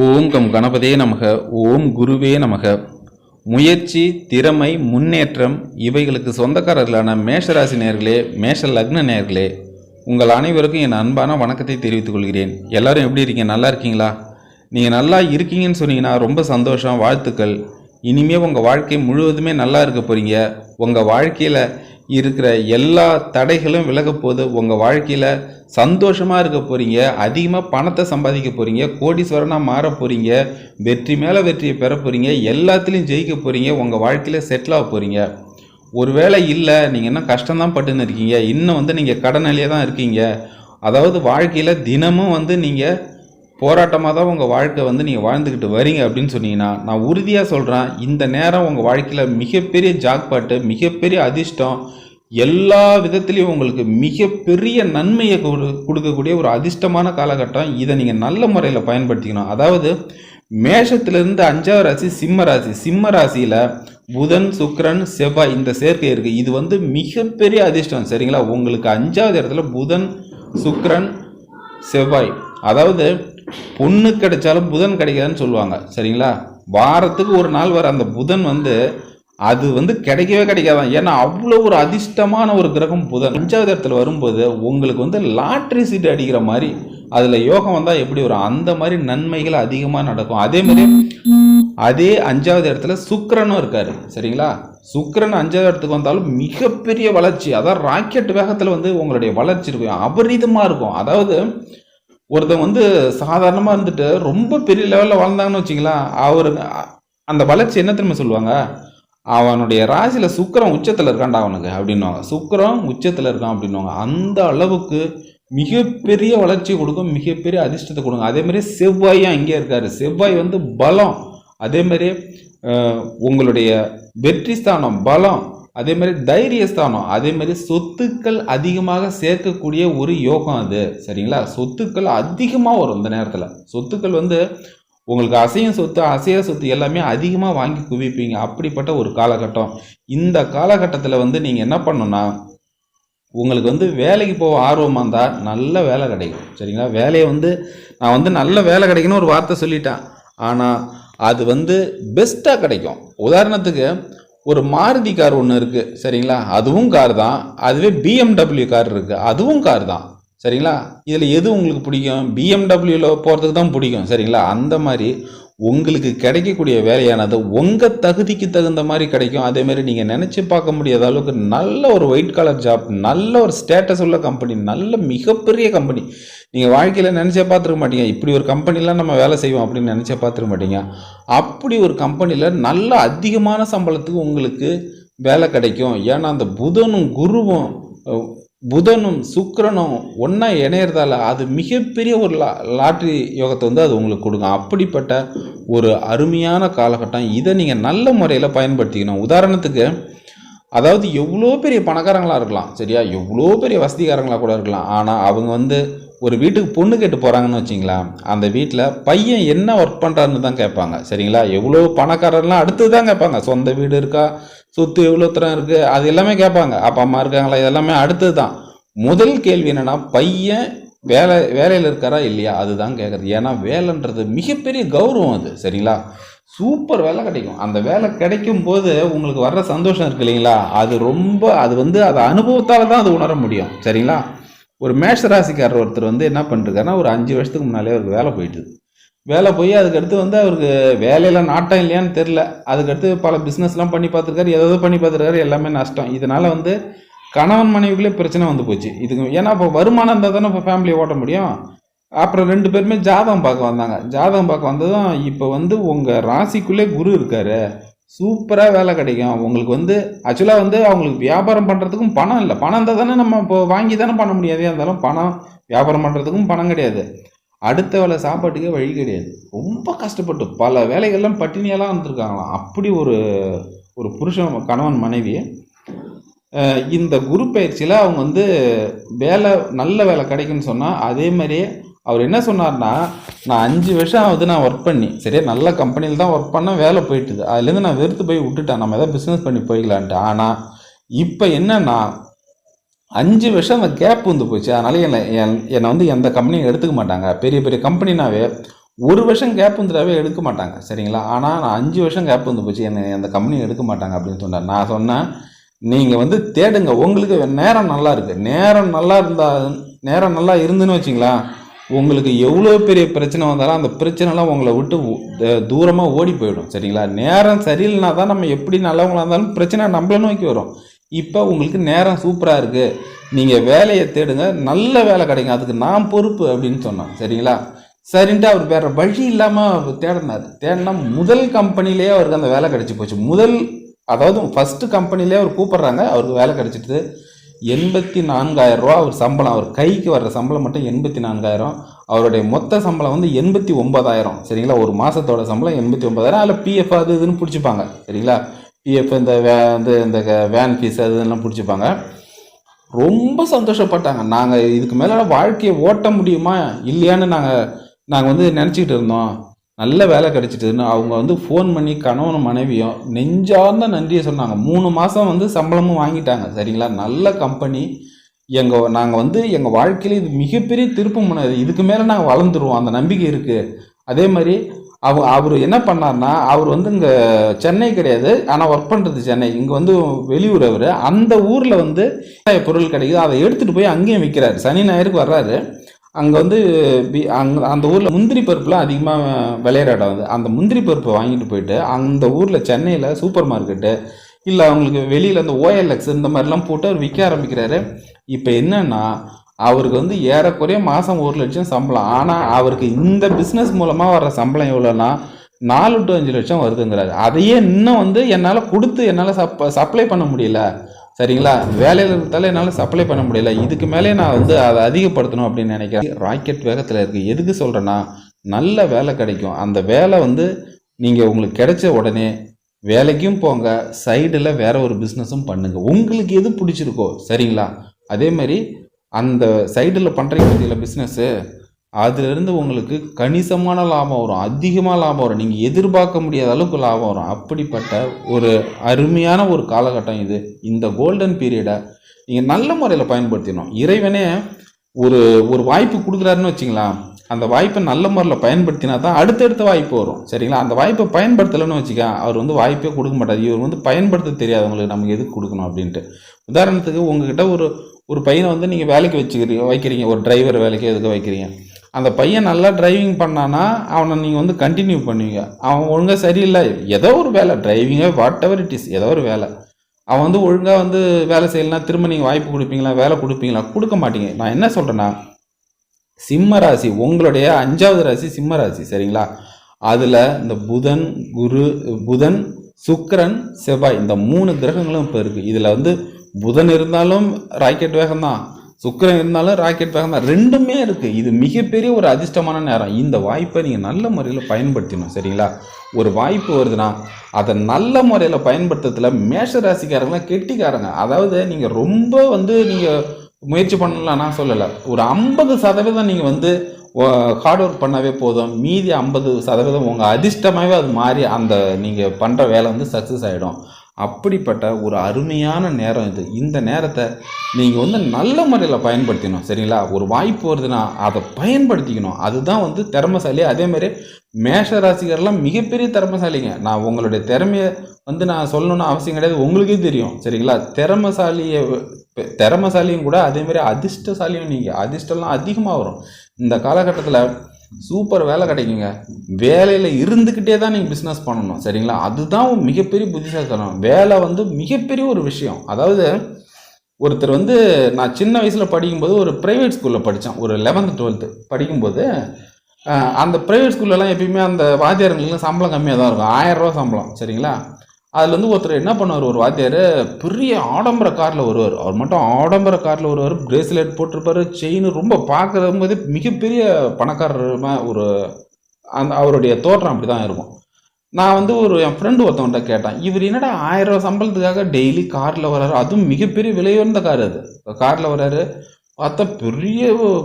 ஓம் come கணபதே நமக ஓம் குருவே நமக. முயற்சி திறமை முன்னேற்றம் இவைகளுக்கு சொந்தக்காரர்களான மேஷராசி நேர்களே மேஷ லக்ன நேர்களே உங்கள் அனைவருக்கும் என் அன்பான வணக்கத்தை தெரிவித்துக் கொள்கிறேன். எல்லாரும் எப்படி இருக்கீங்க? நல்லா இருக்கீங்களா? நீங்கள் நல்லா இருக்கீங்கன்னு சொன்னீங்கன்னா ரொம்ப சந்தோஷம் வாழ்த்துக்கள். இனிமே உங்கள் வாழ்க்கை முழுவதுமே நல்லா இருக்க போகிறீங்க உங்கள் வாழ்க்கையில் இருக்கிற எல்லா தடைகளும் விலக போகுது உங்கள் வாழ்க்கையில் சந்தோஷமாக இருக்க போகிறீங்க அதிகமாக பணத்தை சம்பாதிக்க போகிறீங்க கோடீஸ்வரனாக மாற போகிறீங்க வெற்றி மேலே வெற்றியை பெற போகிறீங்க எல்லாத்துலேயும் ஜெயிக்க போகிறீங்க உங்கள் வாழ்க்கையில் செட்டில் ஆக போகிறீங்க ஒருவேளை இல்லை நீங்கள் இன்னும் கஷ்டம்தான் பட்டுன்னு இருக்கீங்க இன்னும் வந்து நீங்கள் கடனிலே தான் இருக்கீங்க. அதாவது வாழ்க்கையில் தினமும் வந்து நீங்கள் போராட்டமாக தான் உங்கள் வாழ்க்கை வந்து நீங்கள் வாழ்ந்துக்கிட்டு வரீங்க அப்படின்னு சொன்னீங்கன்னா நான் உறுதியாக சொல்கிறேன் இந்த நேரம் உங்கள் வாழ்க்கையில் மிகப்பெரிய ஜாக்பாட்டு மிகப்பெரிய அதிர்ஷ்டம் எல்லா விதத்துலேயும் உங்களுக்கு மிகப்பெரிய நன்மையை கொடு கொடுக்கக்கூடிய ஒரு அதிர்ஷ்டமான காலகட்டம். இதை நீங்கள் நல்ல முறையில் பயன்படுத்திக்கணும். அதாவது மேஷத்திலிருந்து அஞ்சாவது ராசி சிம்ம ராசி. சிம்ம ராசியில் புதன் சுக்கரன் செவ்வாய் இந்த சேர்க்கை இருக்குது இது வந்து மிகப்பெரிய அதிர்ஷ்டம் சரிங்களா? உங்களுக்கு அஞ்சாவது இடத்துல புதன் சுக்கரன் செவ்வாய். அதாவது பொண்ணு கிடைச்சாலும் புதன் கிடைக்காதுன்னு சொல்லுவாங்க. சரிங்களா? வாரத்துக்கு ஒரு நாள் வர அந்த புதன் வந்து அது வந்து கிடைக்கவே கிடைக்காதான். ஏன்னா அவ்வளோ ஒரு அதிர்ஷ்டமான ஒரு கிரகம் புதன். அஞ்சாவது இடத்துல வரும்போது உங்களுக்கு வந்து லாட்ரி சீட் அடிக்கிற மாதிரி அதில் யோகம் வந்தால் எப்படி வரும்? அந்த மாதிரி நன்மைகள் அதிகமாக நடக்கும். அதே மாதிரி அதே அஞ்சாவது இடத்துல சுக்கரனும் இருக்கார். சரிங்களா? சுக்கரன் அஞ்சாவது இடத்துக்கு வந்தாலும் மிகப்பெரிய வளர்ச்சி. அதான் ராக்கெட் வேகத்தில் வந்து உங்களுடைய வளர்ச்சி இருக்கும். அபரீதமாக இருக்கும். அதாவது ஒருத்தன் வந்து சாதாரணமாக இருந்துட்டு ரொம்ப பெரிய லெவலில் வளர்ந்தாங்கன்னு வச்சிங்களேன் அவர் அந்த வளர்ச்சி என்ன திரும்ப சொல்லுவாங்க? அவனுடைய ராசியில் சுக்கரம் உச்சத்தில் இருக்கான்டா அவனுக்கு அப்படின்னுவாங்க. சுக்கரம் உச்சத்தில் இருக்கான் அப்படின்னுவாங்க. அந்த அளவுக்கு மிகப்பெரிய வளர்ச்சி கொடுக்கும் மிகப்பெரிய அதிர்ஷ்டத்தை கொடுக்கும். அதேமாதிரி செவ்வாயும் அங்கே இருக்கார். செவ்வாய் வந்து பலம். அதேமாதிரி உங்களுடைய வெற்றி ஸ்தானம் பலம். அதே மாதிரி தைரியஸ்தானம் அதே மாதிரி சொத்துக்கள் அதிகமாக சேர்க்கக்கூடிய ஒரு யோகம் அது. சரிங்களா? சொத்துக்கள் அதிகமாக வரும் இந்த நேரத்தில். சொத்துக்கள் வந்து உங்களுக்கு அசையும் சொத்து அசைய சொத்து எல்லாமே அதிகமாக வாங்கி குவிப்பீங்க. அப்படிப்பட்ட ஒரு காலகட்டம். இந்த காலகட்டத்தில் வந்து நீங்கள் என்ன பண்ணணும்னா உங்களுக்கு வந்து வேலைக்கு போக ஆர்வமாக இருந்தால் நல்ல வேலை கிடைக்கும். சரிங்களா? வேலையை வந்து நான் வந்து நல்ல வேலை கிடைக்குன்னு ஒரு வார்த்தை சொல்லிட்டேன். ஆனால் அது வந்து பெஸ்ட்டாக கிடைக்கும். உதாரணத்துக்கு ஒரு மாருதி கார் ஒன்று இருக்குது சரிங்களா? அதுவும் கார் தான். அதுவே பிஎம்டபிள்யூ கார் இருக்குது அதுவும் கார் தான் சரிங்களா? இதில் எது உங்களுக்கு பிடிக்கும்? பிஎம்டபிள்யூவில் போகிறதுக்கு தான் பிடிக்கும் சரிங்களா? அந்த மாதிரி உங்களுக்கு கிடைக்கக்கூடிய வேலையானது உங்கள் தகுதிக்கு தகுந்த மாதிரி கிடைக்கும். அதேமாரி நீங்கள் நினச்சி பார்க்க முடியாத அளவுக்கு நல்ல ஒரு ஒயிட் கலர் ஜாப் நல்ல ஒரு ஸ்டேட்டஸ் உள்ள கம்பெனி நல்ல மிகப்பெரிய கம்பெனி நீங்கள் வாழ்க்கையில் நினச்சே பார்த்துருக்க மாட்டீங்க. இப்படி ஒரு கம்பெனிலாம் நம்ம வேலை செய்வோம் அப்படின்னு நினச்சே பார்த்துருக்க மாட்டீங்க. அப்படி ஒரு கம்பெனியில் நல்ல அதிகமான சம்பளத்துக்கு உங்களுக்கு வேலை கிடைக்கும். ஏன்னா அந்த புதனும் குருவும் புதனும் சுக்கரனும் ஒன்றா இணையறதால அது மிகப்பெரிய ஒரு லா லாட்ரி யோகத்தை வந்து அது உங்களுக்கு கொடுக்கும். அப்படிப்பட்ட ஒரு அருமையான காலகட்டம். இதை நீங்கள் நல்ல முறையில் பயன்படுத்திக்கணும். உதாரணத்துக்கு அதாவது எவ்வளோ பெரிய பணக்காரங்களாக இருக்கலாம். சரியா? எவ்வளோ பெரிய வசதிக்காரங்களாக கூட இருக்கலாம். ஆனால் அவங்க வந்து ஒரு வீட்டுக்கு பொண்ணு கேட்டு போகிறாங்கன்னு வச்சிங்களா அந்த வீட்டில் பையன் என்ன ஒர்க் பண்ணுறாருன்னு தான் கேட்பாங்க. சரிங்களா? எவ்வளோ பணக்காரர்லாம் அடுத்து தான் கேட்பாங்க. சொந்த வீடு இருக்கா? சொத்து எவ்வளோ தரம் இருக்குது அது எல்லாமே கேட்பாங்க. அப்பா அம்மா இருக்காங்களா? இதெல்லாமே அடுத்தது தான் முதல் கேள்வி என்னென்னா பையன் வேலை வேலையில் இருக்காரா இல்லையா? அதுதான் கேட்குறது. ஏன்னா வேலைன்றது மிகப்பெரிய கௌரவம் அது. சரிங்களா? சூப்பர் வேலை கிடைக்கும். அந்த வேலை கிடைக்கும் போது உங்களுக்கு வர்ற சந்தோஷம் இருக்கு இல்லைங்களா? அது ரொம்ப அது வந்து அது அனுபவத்தால் தான் அது உணர முடியும். சரிங்களா? ஒரு மேஷராசிக்காரர் ஒருத்தர் வந்து என்ன பண்ணிருக்காருன்னா ஒரு அஞ்சு வருஷத்துக்கு முன்னாலே அவருக்கு வேலை போயிட்டுது. வேலை போய் அதுக்கடுத்து வந்து அவருக்கு வேலையெல்லாம் நாட்டம் இல்லையான்னு தெரில அதுக்கடுத்து பல பிஸ்னஸ்லாம் பண்ணி பார்த்துருக்காரு ஏதோ பண்ணி பார்த்துருக்காரு எல்லாமே நஷ்டம். இதனால் வந்து கணவன் மனைவிக்குள்ளே பிரச்சனை வந்து போச்சு. இதுக்கு ஏன்னா இப்போ வருமானம் இருந்தால் தானே இப்போ ஃபேமிலியை ஓட்ட முடியும். அப்புறம் ரெண்டு பேருமே ஜாதகம் பார்க்க வந்தாங்க. ஜாதகம் பார்க்க வந்ததும் இப்போ வந்து உங்கள் ராசிக்குள்ளே குரு இருக்காரு. சூப்பராக வேலை கிடைக்கும். உங்களுக்கு வந்து ஆக்சுவலாக வந்து அவங்களுக்கு வியாபாரம் பண்ணுறதுக்கும் பணம் இல்லை. பணம் இருந்தால் தானே நம்ம இப்போ வாங்கி தானே பண்ண முடியாதே இருந்தாலும் பணம் வியாபாரம் பண்ணுறதுக்கும் பணம் கிடையாது. அடுத்த வேலை சாப்பாட்டுக்கே வழி கிடையாது. ரொம்ப கஷ்டப்பட்டு பல வேலைகள்லாம் பட்டினியெல்லாம் இருந்திருக்காங்களாம். அப்படி ஒரு ஒரு புருஷன் கணவன் மனைவி இந்த குரு பயிற்சியில் அவங்க வந்து வேலை நல்ல வேலை கிடைக்குன்னு சொன்னால் அதே மாதிரியே அவர் என்ன சொன்னார்னா நான் அஞ்சு வருஷம் ஆகுது நான் ஒர்க் பண்ணி. சரியா நல்ல கம்பெனியில் தான் ஒர்க் பண்ண வேலை போயிட்டுது. அதுலேருந்து நான் வெறுத்து போய் விட்டுட்டேன். நம்ம எதாவது பிஸ்னஸ் பண்ணி போய்க்கலான்ட்டு. ஆனால் இப்போ என்னன்னா அஞ்சு வருஷம் அந்த கேப் வந்து போச்சு. அதனால என்னை என்- என்னை வந்து எந்த கம்பெனியும் எடுத்துக்க மாட்டாங்க. பெரிய பெரிய கம்பெனினாவே ஒரு வருஷம் கேப் வந்துட்டாவே எடுக்க மாட்டாங்க. சரிங்களா? ஆனால் நான் அஞ்சு வருஷம் கேப் வந்து போச்சு. என்னை அந்த கம்பெனியும் எடுக்க மாட்டாங்க அப்படின்னு சொன்னார். நான் சொன்னேன் நீங்கள் வந்து தேடுங்க. உங்களுக்கு நேரம் நல்லா இருக்குது நேரம் நல்லா இருந்தால் நேரம் நல்லா இருந்துன்னு வச்சிங்களா உங்களுக்கு எவ்வளோ பெரிய பிரச்சனை வந்தாலும் அந்த பிரச்சனைலாம் உங்களை விட்டு தூரமாக ஓடி போயிடும். சரிங்களா? நேரம் சரியில்லைனா தான் நம்ம எப்படி நல்லவங்களாக இருந்தாலும் பிரச்சனை நம்மளை நோக்கி வரும். இப்போ உங்களுக்கு நேரம் சூப்பராக இருக்குது நீங்கள் வேலையை தேடுங்க. நல்ல வேலை கிடைக்கும். அதுக்கு நான் பொறுப்பு அப்படின்னு சொன்னோம். சரிங்களா? சரின்ட்டு அவர் வேற வழி இல்லாமல் தேடினார். தேடினா முதல் கம்பெனிலேயே அவருக்கு அந்த வேலை கிடைச்சி போச்சு. முதல் அதாவது ஃபஸ்ட்டு கம்பெனிலே அவர் கூப்பிட்றாங்க. அவருக்கு வேலை கிடச்சிட்டு எண்பத்தி நான்காயிரம் ரூபா அவர் சம்பளம் அவர் கைக்கு வர்ற சம்பளம் மட்டும் எண்பத்தி நான்காயிரம். அவருடைய மொத்த சம்பளம் வந்து எண்பத்தி ஒன்பதாயிரம். சரிங்களா? ஒரு மாதத்தோட சம்பளம் எண்பத்தி ஒன்பதாயிரம். அதில் பிஎஃப் அது இதுன்னு பிடிச்சிப்பாங்க. சரிங்களா? பிஎஃப் இந்த வே வந்து இந்த வேன் ஃபீஸ் அது இதெல்லாம் பிடிச்சிப்பாங்க. ரொம்ப சந்தோஷப்பட்டாங்க. நாங்கள் இதுக்கு மேலே வாழ்க்கையை ஓட்ட முடியுமா? இல்லையான்னு நாங்கள் நாங்கள் வந்து நினச்சிக்கிட்டு இருந்தோம். நல்ல வேலை கிடைச்சிட்டுன்னு அவங்க வந்து ஃபோன் பண்ணி கணவனும் மனைவியும் நெஞ்சார்ந்த நன்றியை சொன்னாங்க. மூணு மாதம் வந்து சம்பளமும் வாங்கிட்டாங்க. சரிங்களா? நல்ல கம்பெனி எங்கள் நாங்கள் வந்து எங்கள் வாழ்க்கையில் இது மிகப்பெரிய திருப்பு முனை. இதுக்கு மேலே நாங்கள் வளர்ந்துருவோம். அந்த நம்பிக்கை இருக்குது அதே மாதிரி அவ அவர் என்ன பண்ணார்னா அவர் வந்து இங்கே சென்னை கிடையாது. ஆனால் ஒர்க் பண்ணுறது சென்னை. இங்கே வந்து வெளியூர் அவர். அந்த ஊரில் வந்து பொருள் கிடைக்குது. அதை எடுத்துகிட்டு போய் அங்கேயும் விற்கிறாரு சனி ஞாயிறுக்கு வர்றாரு. அங்கே வந்து பி- அங்க அந்த ஊரில் முந்திரி பருப்புலாம் அதிகமாக விளையிற இடம் வந்து அந்த முந்திரி பருப்பை வாங்கிட்டு போயிட்டு அந்த ஊரில் சென்னையில் சூப்பர் மார்க்கெட்டு இல்லை அவங்களுக்கு வெளியில் அந்த ஓஎல்எக்ஸ் இந்த மாதிரிலாம் போட்டு அவர் விற்க ஆரம்பிக்கிறாரு. இப்போ என்னன்னா அவருக்கு வந்து ஏறக்குறைய மாதம் ஒரு லட்சம் சம்பளம். ஆனால் அவருக்கு இந்த பிஸ்னஸ் மூலமாக வர சம்பளம் எவ்வளோன்னா நாலு டு அஞ்சு லட்சம் வருதுங்கிறாரு. அதையே இன்னும் வந்து என்னால் கொடுத்து என்னால் சப் சப்ளை பண்ண முடியல. சரிங்களா? வேலையில் இருந்தாலும் என்னால் சப்ளை பண்ண முடியல. இதுக்கு மேலே நான் வந்து அதை அதிகப்படுத்தணும் அப்படின்னு நினைக்கிறேன். ராக்கெட் வேகத்தில் இருக்குது எதுக்கு சொல்கிறேன்னா நல்ல வேலை கிடைக்கும். அந்த வேலை வந்து நீங்கள் உங்களுக்கு கிடைச்ச உடனே வேலைக்கும் போங்க சைடில் வேற ஒரு பிஸ்னஸும் பண்ணுங்கள் உங்களுக்கு எது பிடிச்சிருக்கோ சரிங்களா? அதே மாதிரி அந்த சைடில் பண்ணுறீங்க பற்றியில் பிஸ்னஸ்ஸு அதுலேருந்து உங்களுக்கு கணிசமான லாபம் வரும் அதிகமாக லாபம் வரும். நீங்கள் எதிர்பார்க்க முடியாத அளவுக்கு லாபம் வரும். அப்படிப்பட்ட ஒரு அருமையான ஒரு காலகட்டம் இது. இந்த கோல்டன் பீரியடை நீங்கள் நல்ல முறையில் பயன்படுத்திடணும். இறைவனே ஒரு ஒரு வாய்ப்பு கொடுக்குறாருன்னு வச்சிங்களேன் அந்த வாய்ப்பை நல்ல முறையில் பயன்படுத்தினா தான் அடுத்தடுத்த வாய்ப்பு வரும். சரிங்களா? அந்த வாய்ப்பை பயன்படுத்தலைன்னு வச்சுக்க அவர் வந்து வாய்ப்பே கொடுக்க மாட்டார். இவர் வந்து பயன்படுத்த தெரியாதவங்களுக்கு நமக்கு எதுக்கு கொடுக்கணும் அப்படின்ட்டு. உதாரணத்துக்கு உங்ககிட்ட ஒரு ஒரு பையனை வந்து நீங்கள் வேலைக்கு வச்சுக்கிறீங்க வைக்கிறீங்க. ஒரு டிரைவர் வேலைக்கு எதுக்கு வைக்கிறீங்க. அந்த பையன் நல்லா டிரைவிங் பண்ணானா அவனை நீங்கள் வந்து கண்டினியூ பண்ணுவீங்க. அவன் ஒழுங்காக சரியில்லை. ஏதோ ஒரு வேலை. டிரைவிங்கே வாட் எவர் இட் இஸ் ஏதோ ஒரு வேலை. அவன் வந்து ஒழுங்காக வந்து வேலை செய்யலாம் திரும்ப நீங்கள் வாய்ப்பு கொடுப்பீங்களா வேலை கொடுப்பீங்களா? கொடுக்க மாட்டீங்க. நான் என்ன சொல்கிறேன்னா சிம்ம ராசி உங்களுடைய அஞ்சாவது ராசி சிம்ம ராசி சரிங்களா? அதில் இந்த புதன் குரு புதன் சுக்கரன் செவ்வாய் இந்த மூணு கிரகங்களும் இப்போ இருக்குது இதில் வந்து புதன் இருந்தாலும் ராக்கெட் வேகம் தான் சுக்கரன் இருந்தாலும் ராக்கெட் வேகம் தான். ரெண்டுமே இருக்குது இது மிகப்பெரிய ஒரு அதிர்ஷ்டமான நேரம். இந்த வாய்ப்பை நீங்கள் நல்ல முறையில் பயன்படுத்தணும் சரிங்களா? ஒரு வாய்ப்பு வருதுன்னா அதை நல்ல முறையில் பயன்படுத்துறதுல மேஷ ராசிக்காரங்களாம் கெட்டிக்காரங்க அதாவது நீங்கள் ரொம்ப வந்து நீங்கள் முயற்சி பண்ணலாம் நான் சொல்லலை. ஒரு ஐம்பது சதவீதம் நீங்கள் வந்து ஹார்ட் ஒர்க் பண்ணாவே போதும். மீதி ஐம்பது சதவீதம் உங்கள் அதிர்ஷ்டமாகவே அது மாறி அந்த நீங்கள் பண்ணுற வேலை வந்து சக்ஸஸ் ஆகிடும் அப்படிப்பட்ட ஒரு அருமையான நேரம் இது. இந்த நேரத்தை நீங்கள் வந்து நல்ல முறையில் பயன்படுத்திக்கணும் சரிங்களா? ஒரு வாய்ப்பு வருதுன்னா அதை பயன்படுத்திக்கணும். அதுதான் வந்து திறமைசாலி. அதேமாரி மேஷ ராசிகர்லாம் மிகப்பெரிய திறமைசாலிங்க. நான் உங்களுடைய திறமையை வந்து நான் சொல்லணும்னு அவசியம் கிடையாது. உங்களுக்கே தெரியும் சரிங்களா? திறமைசாலியை திறமைசாலியும் கூட அதேமாரி அதிர்ஷ்டசாலியும் நீங்கள் அதிர்ஷ்டம்லாம் அதிகமாக வரும். இந்த காலகட்டத்தில் சூப்பர் வேலை கிடைக்குங்க. வேலையில் இருந்துக்கிட்டே தான் நீங்கள் பிஸ்னஸ் பண்ணணும் சரிங்களா? அதுதான் மிகப்பெரிய புத்திசாலித்தனம். வேலை வந்து மிகப்பெரிய ஒரு விஷயம். அதாவது ஒருத்தர் வந்து நான் சின்ன வயசில் படிக்கும்போது ஒரு ப்ரைவேட் ஸ்கூலில் படித்தேன் ஒரு லெவன்த்து டுவெல்த்து படிக்கும்போது அந்த ப்ரைவேட் ஸ்கூல்லலாம் எப்பயுமே அந்த வாத்தியாருங்களுக்குலாம் சம்பளம் கம்மியாக தான் இருக்கும். ஆயிரம் ரூபா சம்பளம் சரிங்களா? அதில் வந்து ஒருத்தர் என்ன பண்ணுவார்? ஒரு வாத்தியார் பெரிய ஆடம்பர காரில் வருவார். அவர் மட்டும் ஆடம்பர காரில் வருவார். பிரேஸ்லெட் போட்டிருப்பாரு. செயின் ரொம்ப பார்க்குற போது மிகப்பெரிய பணக்காரருமா ஒரு அந்த அவருடைய தோற்றம் அப்படி தான் இருக்கும். நான் வந்து ஒரு என் ஃப்ரெண்டு ஒருத்தவன்கிட்ட கேட்டேன். இவர் என்னடா ஆயிரம் ரூபா சம்பளத்துக்காக டெய்லி காரில் வராரு அதுவும் மிகப்பெரிய விலையுயர்ந்த கார் அது. காரில் வராரு பார்த்தா பெரிய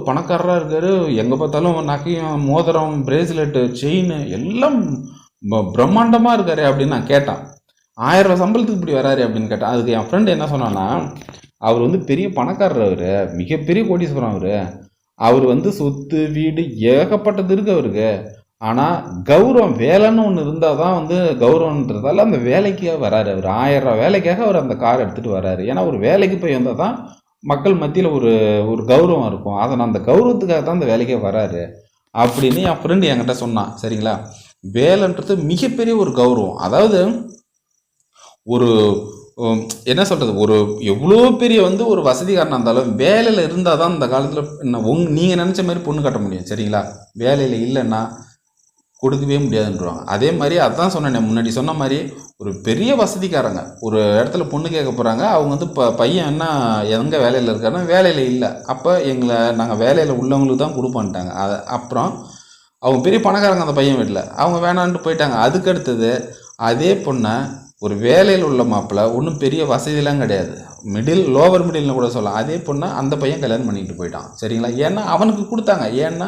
பணக்காரராக இருக்கார். எங்கே பார்த்தாலும் நகையும் மோதிரம் பிரேஸ்லெட்டு செயின் எல்லாம் பிரம்மாண்டமாக இருக்காரு அப்படின்னு நான் கேட்டேன். ஆயிரம் ரூபா சம்பளத்துக்கு இப்படி வராரு அப்படின்னு கேட்டேன் அதுக்கு என் ஃப்ரெண்டு என்ன சொன்னான்னா அவர் வந்து பெரிய பணக்காரர் அவர் மிகப்பெரிய கோடீஸ்வரம் அவர். அவர் வந்து சொத்து வீடு ஏகப்பட்டது இருக்கு அவருக்கு. ஆனால் கௌரவம் வேலைன்னு ஒன்று இருந்தால் தான் வந்து கௌரவன்றதால அந்த வேலைக்காக வராரு அவர். ஆயிரம் ரூபா வேலைக்காக அவர் அந்த கார் எடுத்துகிட்டு வராரு. ஏன்னா ஒரு வேலைக்கு போய் வந்தால் தான் மக்கள் மத்தியில் ஒரு ஒரு கௌரவம் இருக்கும். அதை நான் அந்த கௌரவத்துக்காக தான் அந்த வேலைக்கே வராரு. அப்படின்னு என் ஃப்ரெண்டு என்கிட்ட சொன்னான். சரிங்களா? வேலைன்றது மிகப்பெரிய ஒரு கௌரவம். அதாவது ஒரு என்ன சொல்கிறது ஒரு எவ்வளோ பெரிய வந்து ஒரு வசதிக்காரனாக இருந்தாலும் வேலையில் இருந்தால் தான் இந்த காலத்தில் உங் நீங்கள் நினச்ச மாதிரி பொண்ணு கட்ட முடியும் சரிங்களா? வேலையில் இல்லைன்னா கொடுக்கவே முடியாதுன்றாங்க அதே மாதிரி அதான் சொன்னேன் முன்னாடி சொன்ன மாதிரி ஒரு பெரிய வசதிக்காரங்க. ஒரு இடத்துல பொண்ணு கேட்க போகிறாங்க அவங்க வந்து இப்போ பையன் என்ன எங்கே வேலையில் இருக்காருன்னா வேலையில் இல்லை. அப்போ எங்களை நாங்கள் வேலையில் உள்ளவங்களுக்கு தான் கொடுப்பான்ட்டாங்க அது அப்புறம் அவங்க பெரிய பணக்காரங்க அந்த பையன் வீட்டில் அவங்க வேணான்ட்டு போயிட்டாங்க. அதுக்கு அடுத்தது அதே பொண்ணை ஒரு வேலையில் உள்ள மாப்பிள்ளை ஒன்றும் பெரிய வசதியெல்லாம் கிடையாது. மிடில் லோவர் மிடில்னு கூட சொல்லலாம். அதே பொண்ணை அந்த பையன் கல்யாணம் பண்ணிட்டு போயிட்டான். சரிங்களா? ஏன்னா அவனுக்கு கொடுத்தாங்க. ஏன்னா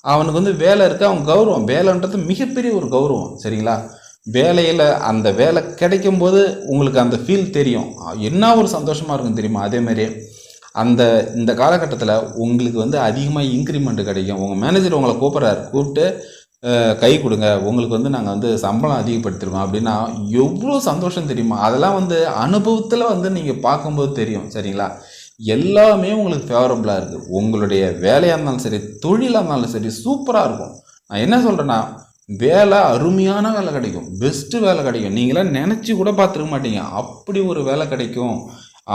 அவனுக்கு வந்து வேலை இருக்குது அவன் கௌரவம். வேலைன்றது மிகப்பெரிய ஒரு கௌரவம். சரிங்களா? வேலையில் அந்த வேலை கிடைக்கும் போது உங்களுக்கு அந்த ஃபீல் தெரியும். என்ன ஒரு சந்தோஷமாக இருக்கும் தெரியுமா? அதேமாதிரி அந்த இந்த காலகட்டத்தில் உங்களுக்கு வந்து அதிகமாக இன்க்ரிமெண்ட் கிடைக்கும். உங்கள் மேனேஜர் உங்களை கூப்பிட்றாரு. கூப்பிட்டு கை கொடுங்க. உங்களுக்கு வந்து நாங்கள் வந்து சம்பளம் அதிகப்படுத்திருக்கோம் அப்படின்னா எவ்வளோ சந்தோஷம் தெரியுமா? அதெல்லாம் வந்து அனுபவத்தில் வந்து நீங்கள் பார்க்கும்போது தெரியும். சரிங்களா? எல்லாமே உங்களுக்கு ஃபேவரபுளாக இருக்குது உங்களுடைய வேலையாக இருந்தாலும் சரி தொழிலாக இருந்தாலும் சரி சூப்பராக இருக்கும். நான் என்ன சொல்கிறேன்னா வேலை அருமையான வேலை கிடைக்கும். பெஸ்ட்டு வேலை கிடைக்கும். நீங்களாம் நினச்சி கூட பார்த்துருக்க மாட்டீங்க. அப்படி ஒரு வேலை கிடைக்கும்.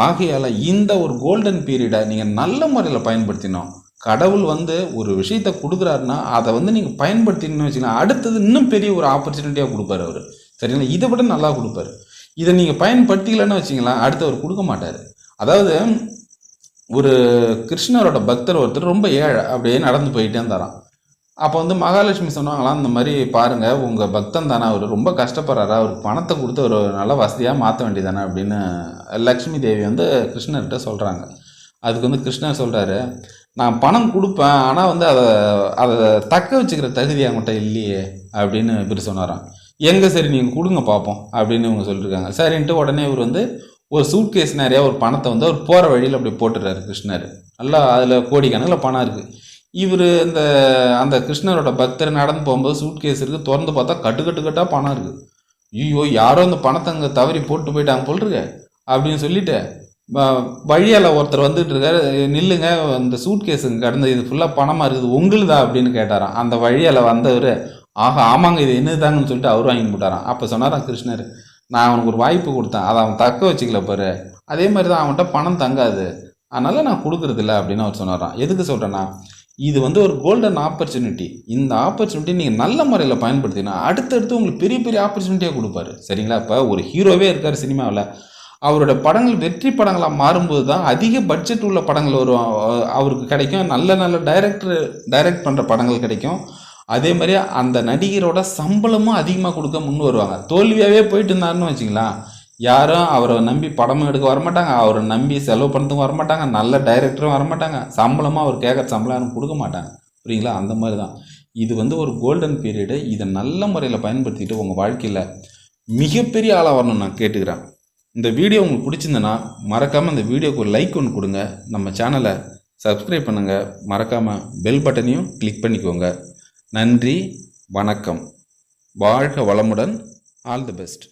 ஆகையால் இந்த ஒரு கோல்டன் பீரியடை நீங்கள் நல்ல முறையில் பயன்படுத்தினோம். கடவுள் வந்து ஒரு விஷயத்தை கொடுக்குறாருன்னா அதை வந்து நீங்கள் பயன்படுத்தினு வச்சுக்கலாம் அடுத்தது இன்னும் பெரிய ஒரு ஆப்பர்ச்சுனிட்டியாக கொடுப்பாரு அவர். சரிங்களா? இதை விட நல்லா கொடுப்பாரு. இதை நீங்கள் பயன்படுத்திக்கலன்னு வச்சிங்களேன் அடுத்து அவர் கொடுக்க மாட்டார். அதாவது ஒரு கிருஷ்ணரோட பக்தர் ஒருத்தர் ரொம்ப ஏழை அப்படியே நடந்து போயிட்டே தரான் அப்போ வந்து மகாலட்சுமி சொன்னாங்களாம் இந்த மாதிரி பாருங்கள் உங்கள் பக்தன் தானே அவர் ரொம்ப கஷ்டப்படுறாரா. அவருக்கு பணத்தை கொடுத்து ஒரு நல்ல வசதியாக மாற்ற வேண்டியதானே அப்படின்னு லக்ஷ்மி தேவி வந்து கிருஷ்ணர்கிட்ட சொல்கிறாங்க அதுக்கு வந்து கிருஷ்ணர் சொல்கிறாரு நான் பணம் கொடுப்பேன் ஆனால் வந்து அதை அதை தக்க வச்சுக்கிற தகுதி அவங்ககிட்ட இல்லையே அப்படின்னு இவர் சொன்னாராம். எங்கே சரி நீங்கள் கொடுங்க பார்ப்போம் அப்படின்னு இவங்க சொல்லியிருக்காங்க சரின்ட்டு உடனே இவர் வந்து ஒரு சூட் கேஸ் நிறையா ஒரு பணத்தை வந்து அவர் போகிற வழியில் அப்படி போட்டுறாரு கிருஷ்ணர். நல்லா அதில் கோடிக்கணக்கில் பணம் இருக்குது இவர் இந்த அந்த கிருஷ்ணரோட பக்தர் நடந்து போகும்போது சூட் கேஸ் இருக்குது திறந்து பார்த்தா கட்டு கட்டு கட்டாக பணம் இருக்குது ஐயோ யாரோ அந்த பணத்தை அங்கே தவறி போட்டு போயிட்டாங்க போல் அப்படின்னு சொல்லிட்டு வழியால் ஒருத்தர் வந்துட்டு இருக்காரு நில்லுங்க அந்த சூட் கேஸுங்க கடந்து இது ஃபுல்லாக பணமாக இருக்குது உங்களுதா? அப்படின்னு கேட்டாராம். அந்த வழியால் வந்தவர் ஆஹா ஆமாங்க இது என்னதாங்கன்னு சொல்லிட்டு அவர் வாங்கி போட்டாராம் அப்போ சொன்னாராம் கிருஷ்ணர் நான் அவனுக்கு ஒரு வாய்ப்பு கொடுத்தேன். அதை அவன் தக்க வச்சுக்கல பாரு. அதே மாதிரி தான் அவன்கிட்ட பணம் தங்காது. அதனால் நான் கொடுக்குறதில்ல அப்படின்னு அவர் சொன்னாராம். எதுக்கு சொல்கிறேன்னா இது வந்து ஒரு கோல்டன் ஆப்பர்ச்சுனிட்டி இந்த ஆப்பர்ச்சுனிட்டி நீங்கள் நல்ல முறையில் பயன்படுத்தினா அடுத்தடுத்து உங்களுக்கு பெரிய பெரிய ஆப்பர்ச்சுனிட்டியாக கொடுப்பாரு. சரிங்களா? இப்போ ஒரு ஹீரோவே இருக்கார் சினிமாவில். அவரோட படங்கள் வெற்றி படங்களாக மாறும்போது தான் அதிக பட்ஜெட் உள்ள படங்கள் வரும் அவருக்கு கிடைக்கும். நல்ல நல்ல டைரக்டர் டைரக்ட் பண்ணுற படங்கள் கிடைக்கும். அதே மாதிரி அந்த நடிகரோட சம்பளமும் அதிகமாக கொடுக்க முன் வருவாங்க. தோல்வியாகவே போயிட்டு இருந்தாருன்னு வச்சுங்களேன் யாரும் அவரை நம்பி படமும் எடுக்க வரமாட்டாங்க. அவரை நம்பி செலவு பண்ணுறதுக்கும் வரமாட்டாங்க. நல்ல டைரக்டரும் வரமாட்டாங்க. சம்பளமாக அவர் கேட்குற சம்பளம் யாரும் கொடுக்க மாட்டாங்க. புரியுங்களா? அந்த மாதிரி தான். இது வந்து ஒரு கோல்டன் பீரியடு இதை நல்ல முறையில் பயன்படுத்திட்டு உங்கள் வாழ்க்கையில் மிகப்பெரிய ஆளாக வரணும்னு நான் கேட்டுக்கிறேன். இந்த வீடியோ உங்களுக்கு பிடிச்சிருந்தனா மறக்காமல் இந்த வீடியோக்கு ஒரு லைக் ஒன்று கொடுங்க. நம்ம சேனலை சப்ஸ்கிரைப் பண்ணுங்கள் மறக்காமல் பெல் பட்டனையும் கிளிக் பண்ணிக்கோங்க. நன்றி வணக்கம். வாழ்க வளமுடன். All the best